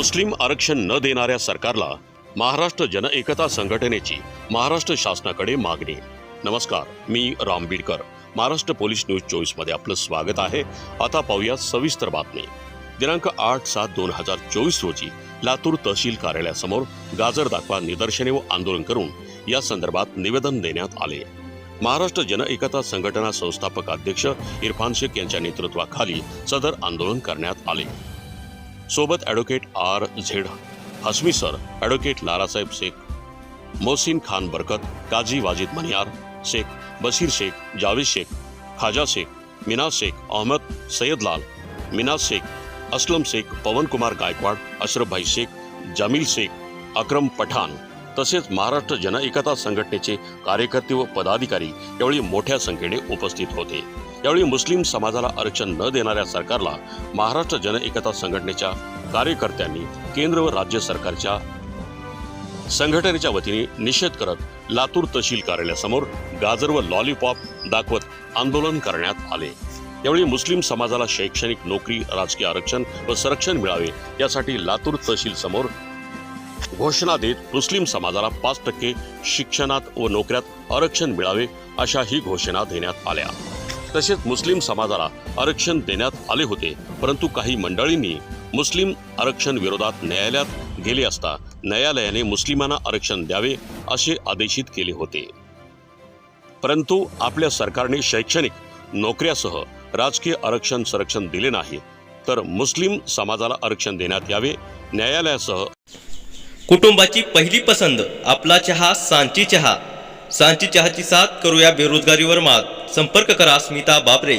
मुस्लिम आरक्षण न देणाऱ्या सरकारला महाराष्ट्र जनएकता संघटनेची महाराष्ट्र शासनाकडे मागणी. नमस्कार मी राम बीडकर. महाराष्ट्र पोलीस न्यूज चोवीसमध्ये आपलं स्वागत आहे. आता पाहूया सविस्तर बातमी. दिनांक आठ सात दोन हजार चोवीस रोजी लातूर तहसील कार्यालयासमोर गाजर दाखवा निदर्शने व आंदोलन करून या संदर्भात निवेदन देण्यात आले. महाराष्ट्र जनएकता संघटना संस्थापक अध्यक्ष इरफान शेख यांच्या नेतृत्वाखाली सदर आंदोलन करण्यात आले. सोबत advocate R Z, Hasmi sir advocate Larasaheb Shaikh, Mohsin Khan Barkat, Kazi Wajid Maniyar Shaikh, Bashir Shaikh, Javed Shaikh, खाजा शेख, मिनाज शेख, अहमद सैयदलाल मिनाज शेख, असलम शेख, पवन कुमार गायकवाड अशरफ भाई शेख, जमील शेख, अक्रम पठाण तसेच महाराष्ट्र जनएकता संघटनेचे कार्यकर्ते व पदाधिकारी यावेळी मोठ्या संख्येने उपस्थित होते. यावेळी मुस्लिम समाजाला आरक्षण न देणाऱ्या सरकारला महाराष्ट्र जनएकता संघटनेच्या कार्यकर्त्यांनी केंद्र व राज्य सरकारच्या संघटनेच्या वतीने निषेध करत लातूर तहसील कार्यालयासमोर गाजर व लॉलीपॉप दाखवत आंदोलन करण्यात आले. यावेळी मुस्लिम समाजाला शैक्षणिक नोकरी राजकीय आरक्षण व संरक्षण मिळावे यासाठी लातूर तहसील समोर घोषणा देत मुस्लिम समाजाला पाच टक्के शिक्षणात व नोकऱ्यात आरक्षण मिळावे अशा ही घोषणा देण्यात आल्या. तसेच मुस्लिम समाजाला आरक्षण देण्यात आले होते परंतु काही मंडळींनी मुस्लिम आरक्षण विरोधात न्यायालयात गेले असता न्यायालयाने मुस्लिमांना आरक्षण द्यावे असे आदेशित केले होते. परंतु आपल्या सरकारने शैक्षणिक नोकऱ्यासह राजकीय आरक्षण संरक्षण दिले नाही तर मुस्लिम समाजाला आरक्षण देण्यात यावे न्यायालयासह कुटुंबाची पहिली पसंत आपला चहा सांची चहा. सांची चहाची साथ करूया बेरोजगारीवर मात. संपर्क करा स्मिता बाबरे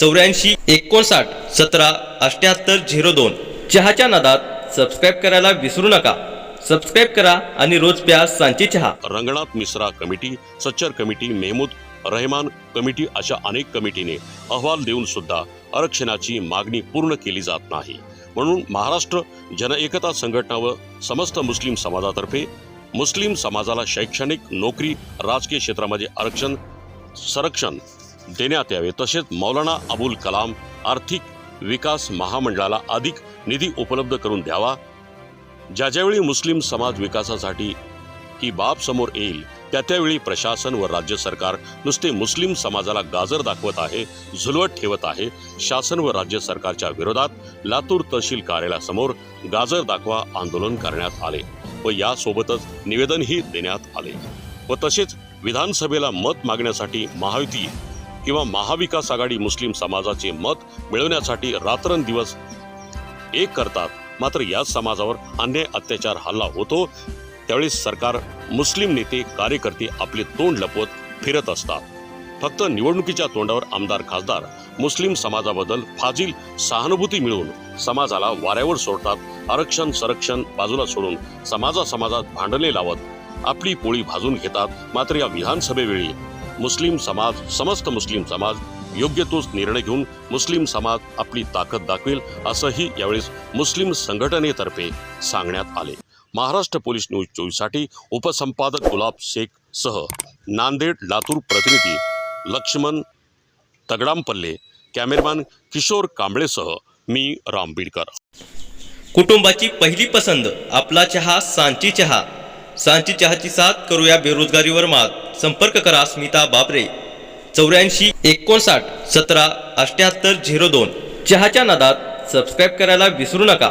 चौऱ्याऐंशी एकोणसाठ सतरा अठ्याहत्तर झिरो दोन. चहाच्या नादात सबस्क्राईब करायला विसरू नका. सबस्क्राईब करा आणि रोज प्या सांची चहा. Ranganath Mishra committee Sachar committee Mehmood Rahman committee अशा अनेक कमिटीने अहवाल देऊन सुद्धा आरक्षणाची मागणी पूर्ण केली जात नाही. म्हणून महाराष्ट्र जनएकता संघटना व समस्त मुस्लिम समाजातर्फे मुस्लिम समाजाला शैक्षणिक नोकरी राजकीय क्षेत्रामध्ये आरक्षण संरक्षण देण्यात यावे. तसेच मौलाना अबुल कलाम आर्थिक विकास महामंडळाला अधिक निधी उपलब्ध करून द्यावा. ज्या ज्यावेळी मुस्लिम समाज विकासासाठी ही बाब समोर येईल. त्या त्यावेळी प्रशासन व राज्य सरकार नुसते मुस्लिम समाजाला गाजर दाखवत आहे झुलवत ठेवत आहे. शासन व राज्य सरकारच्या विरोधात लातूर तहसील कार्यालयासमोर गाजर दाखवा आंदोलन करण्यात आले व यासोबतच निवेदनही देण्यात आले. व तसेच विधानसभेला मत मागण्यासाठी महायुती किंवा महाविकास आघाडी मुस्लिम समाजाचे मत मिळवण्यासाठी रात्रंदिवस एक करतात. मात्र याच समाजावर अन्याय अत्याचार हल्ला होतो. त्यावेळेस सरकार मुस्लिम नेते कार्यकर्ते आपले तोंड लपवत फिरत असतात. फक्त निवडणुकीच्या तोंडावर आमदार खासदार मुस्लिम समाजाबद्दल फाजील सहानुभूती मिळवून समाजाला वाऱ्यावर सोडतात. आरक्षण संरक्षण बाजूला सोडून समाजा समाजात भांडणे लावत आपली पोळी भाजून घेतात. मात्र या विधानसभेवेळी मुस्लिम समाज समस्त मुस्लिम समाज योग्य तोच निर्णय घेऊन मुस्लिम समाज आपली ताकद दाखवेल असंही यावेळेस मुस्लिम संघटनेतर्फे सांगण्यात आले. महाराष्ट्र पोलीस न्यूज चोवीससाठी उपसंपादक गुलाब शेख सह नांदेड लातूर प्रतिनिधी लक्ष्मण तगडामपल्ले कॅमेरामॅन किशोर कांबळेसह मी राम बीडकर. कुटुंबाची पहिली पसंत आपला चहा सांची चहा. सांची चहाची साथ करूया बेरोजगारीवर मात. संपर्क करा स्मिता बाबरे चौऱ्याऐंशी एकोणसाठ सतरा अठ्याहत्तर झिरो दोन. चहाच्या नादात सबस्क्राईब करायला विसरू नका.